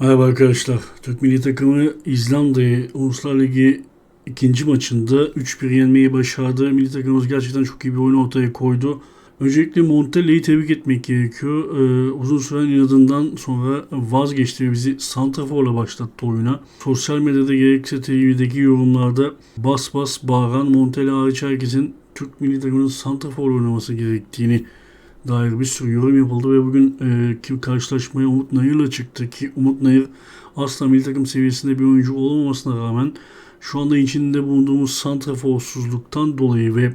Merhaba arkadaşlar. Türk milli takımı İzlanda'yı Uluslar Ligi ikinci maçında 3-1 yenmeyi başardı. Milli takımımız gerçekten çok iyi bir oyun ortaya koydu. Öncelikle Montella'yı tebrik etmek gerekiyor. Ee, uzun süren inadından sonra vazgeçti ve bizi Santrafor'la başlattı oyuna. Sosyal medyada gerekse TV'deki yorumlarda bas bas bağıran Montella hariç herkesin Türk milli takımının Santrafor oynaması gerektiğini dair bir sürü yorum yapıldı ve bugün e, ki karşılaşmaya Umut Nayır'la çıktı ki Umut Nayır asla milli takım seviyesinde bir oyuncu olmamasına rağmen şu anda içinde bulunduğumuz santraforsuzluktan dolayı ve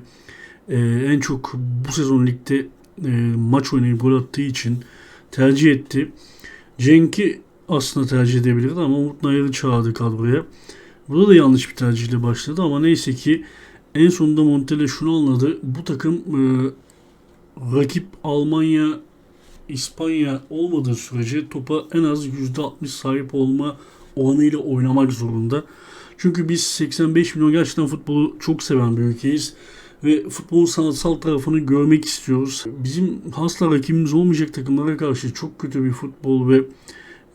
e, en çok bu sezon ligde e, maç oynayıp gol attığı için tercih etti. Cenk'i aslında tercih edebilirdi ama Umut Nayır'ı çağırdı kadroya. Burada da yanlış bir tercihle başladı ama neyse ki en sonunda Montella şunu anladı. Bu takım e, rakip Almanya, İspanya olmadığı sürece topa en az %60 sahip olma oranıyla oynamak zorunda. Çünkü biz 85 milyon gerçekten futbolu çok seven bir ülkeyiz ve futbolun sanatsal tarafını görmek istiyoruz. Bizim hasla rakibimiz olmayacak takımlara karşı çok kötü bir futbol ve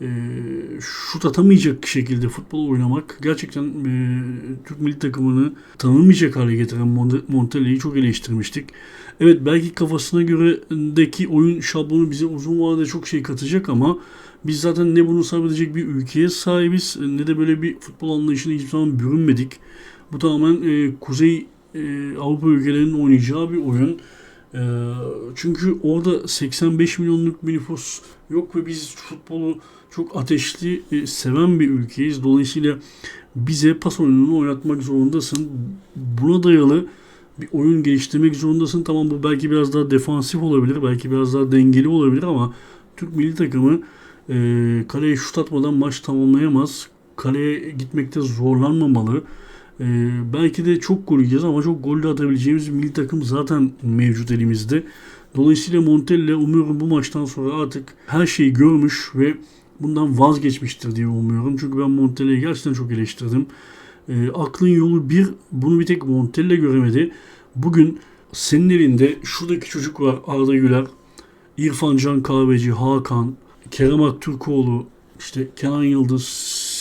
e, şut atamayacak şekilde futbol oynamak gerçekten e, Türk milli takımını tanınmayacak hale getiren Montella'yı çok eleştirmiştik. Evet belki kafasına göre'deki oyun şablonu bize uzun vadede çok şey katacak ama biz zaten ne bunu sayabilecek bir ülkeye sahibiz ne de böyle bir futbol anlayışına hiçbir zaman bürünmedik. Bu tamamen e, Kuzey e, Avrupa ülkelerinin oynayacağı bir oyun. E, çünkü orada 85 milyonluk bir nüfus yok ve biz futbolu çok ateşli e, seven bir ülkeyiz. Dolayısıyla bize pas oyununu oynatmak zorundasın. Buna dayalı bir oyun geliştirmek zorundasın. Tamam bu belki biraz daha defansif olabilir, belki biraz daha dengeli olabilir ama Türk milli takımı e, kaleye şut atmadan maç tamamlayamaz. Kaleye gitmekte zorlanmamalı. E, belki de çok gol yiyeceğiz ama çok gol de atabileceğimiz milli takım zaten mevcut elimizde. Dolayısıyla Montella umuyorum bu maçtan sonra artık her şeyi görmüş ve bundan vazgeçmiştir diye umuyorum. Çünkü ben Montella'yı gerçekten çok eleştirdim. E, aklın yolu bir, bunu bir tek Montella göremedi. Bugün senin elinde şuradaki çocuk var Arda Güler, İrfan Can Kahveci, Hakan, Kerem Aktürkoğlu, işte Kenan Yıldız,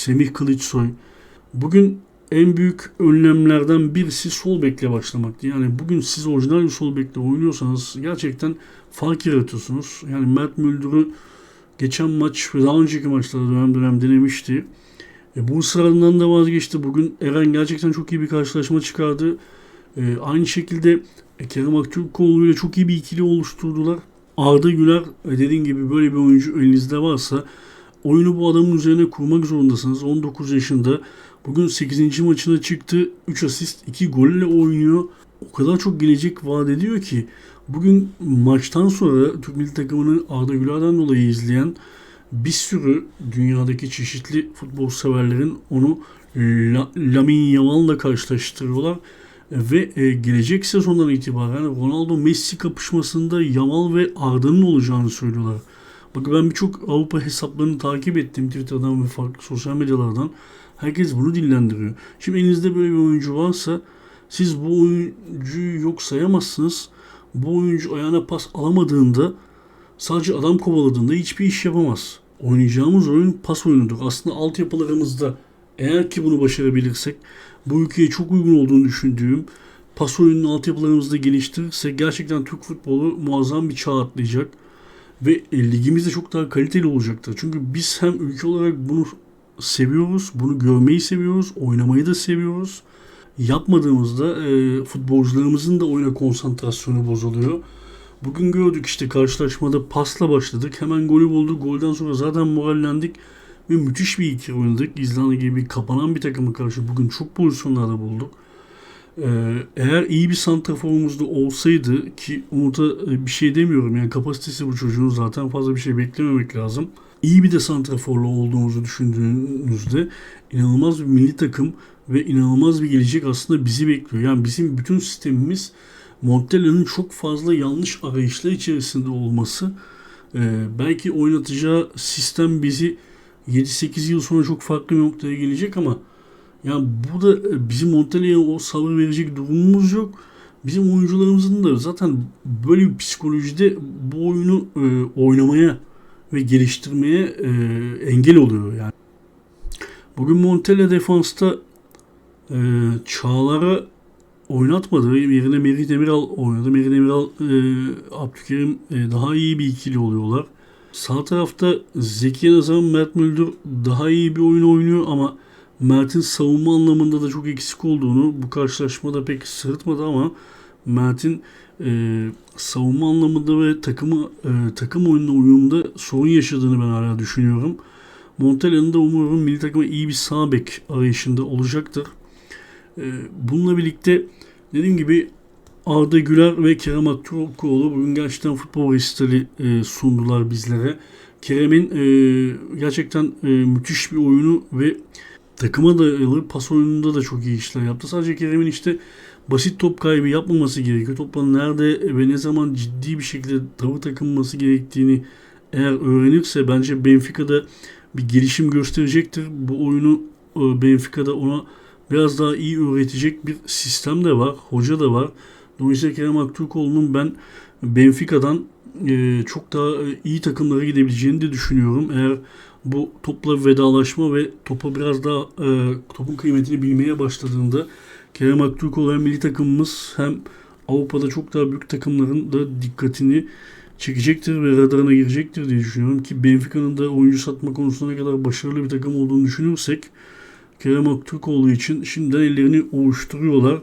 Semih Kılıçsoy. Bugün en büyük önlemlerden birisi sol bekle başlamaktı. Yani bugün siz orijinal bir sol bekle oynuyorsanız gerçekten fark yaratıyorsunuz. Yani Mert Müldür'ü geçen maç ve daha önceki maçlarda dönem dönem denemişti. E, bu ısrarından da vazgeçti. Bugün Eren gerçekten çok iyi bir karşılaşma çıkardı. E, aynı şekilde e, Kerem Aktürkoğlu ile çok iyi bir ikili oluşturdular. Arda Güler e, dediğim gibi böyle bir oyuncu elinizde varsa oyunu bu adamın üzerine kurmak zorundasınız. 19 yaşında. Bugün 8. maçına çıktı. 3 asist, 2 golle oynuyor. O kadar çok gelecek vaat ediyor ki bugün maçtan sonra Türk milli takımını Arda Güler'den dolayı izleyen bir sürü dünyadaki çeşitli futbol severlerin onu Lamine Yamal'la karşılaştırıyorlar ve e, gelecek sezondan itibaren Ronaldo Messi kapışmasında Yamal ve Arda'nın olacağını söylüyorlar. Bakın ben birçok Avrupa hesaplarını takip ettim Twitter'dan ve farklı sosyal medyalardan. Herkes bunu dillendiriyor. Şimdi elinizde böyle bir oyuncu varsa siz bu oyuncuyu yok sayamazsınız. Bu oyuncu ayağına pas alamadığında sadece adam kovaladığında hiçbir iş yapamaz. Oynayacağımız oyun pas oyunudur. Aslında altyapılarımızda eğer ki bunu başarabilirsek bu ülkeye çok uygun olduğunu düşündüğüm pas oyununu altyapılarımızda geliştirirsek gerçekten Türk futbolu muazzam bir çağ atlayacak ve ligimiz de çok daha kaliteli olacaktır. Çünkü biz hem ülke olarak bunu seviyoruz, bunu görmeyi seviyoruz, oynamayı da seviyoruz. Yapmadığımızda e, futbolcularımızın da oyuna konsantrasyonu bozuluyor. Bugün gördük işte karşılaşmada pasla başladık. Hemen golü bulduk. Golden sonra zaten morallendik ve müthiş bir ikili oynadık. İzlanda gibi kapanan bir takımı karşı bugün çok pozisyonlarda bulduk. Ee, eğer iyi bir santraforumuz da olsaydı ki Umut'a e, bir şey demiyorum yani kapasitesi bu çocuğun zaten fazla bir şey beklememek lazım. İyi bir de santraforlu olduğumuzu düşündüğünüzde inanılmaz bir milli takım ve inanılmaz bir gelecek aslında bizi bekliyor. Yani bizim bütün sistemimiz Montella'nın çok fazla yanlış arayışlar içerisinde olması e, belki oynatacağı sistem bizi 7-8 yıl sonra çok farklı bir noktaya gelecek ama yani burada e, bizim Montella'ya o sabır verecek durumumuz yok. Bizim oyuncularımızın da zaten böyle bir psikolojide bu oyunu e, oynamaya ve geliştirmeye e, engel oluyor yani. Bugün Montella defansta e, Çağlar'a oynatmadı. Yerine Merih Demiral oynadı. Merih Demiral, e, Abdülkerim e, daha iyi bir ikili oluyorlar. Sağ tarafta Zeki Nazan, Mert Müldür daha iyi bir oyun oynuyor ama Mert'in savunma anlamında da çok eksik olduğunu bu karşılaşmada pek sırıtmadı ama Mert'in e, savunma anlamında ve takımı e, takım oyununa uyumda sorun yaşadığını ben hala düşünüyorum. Montella'nın da umuyorum milli takıma iyi bir sağ bek arayışında olacaktır. E, bununla birlikte dediğim gibi Arda Güler ve Kerem Aktürkoğlu bugün gerçekten futbol resitali e, sundular bizlere. Kerem'in e, gerçekten e, müthiş bir oyunu ve takıma dayalı pas oyununda da çok iyi işler yaptı. Sadece Kerem'in işte basit top kaybı yapmaması gerekiyor. Topların nerede ve ne zaman ciddi bir şekilde tavır takılması gerektiğini eğer öğrenirse bence Benfica'da bir gelişim gösterecektir. Bu oyunu e, Benfica'da ona biraz daha iyi öğretecek bir sistem de var. Hoca da var. Dolayısıyla Kerem Aktürkoğlu'nun ben Benfica'dan e, çok daha e, iyi takımlara gidebileceğini de düşünüyorum. Eğer bu topla vedalaşma ve topa biraz daha e, topun kıymetini bilmeye başladığında Kerem Aktürkoğlu hem milli takımımız hem Avrupa'da çok daha büyük takımların da dikkatini çekecektir ve radarına girecektir diye düşünüyorum ki Benfica'nın da oyuncu satma konusunda ne kadar başarılı bir takım olduğunu düşünürsek Kerem Aktürkoğlu için şimdiden ellerini ovuşturuyorlar.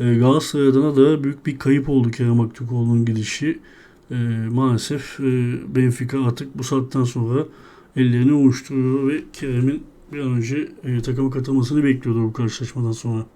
E, Galatasaray'dan da büyük bir kayıp oldu Kerem Aktürkoğlu'nun gidişi. E, maalesef e, Benfica artık bu saatten sonra ellerini ovuşturuyor ve Kerem'in bir an önce e, takıma katılmasını bekliyordu bu karşılaşmadan sonra.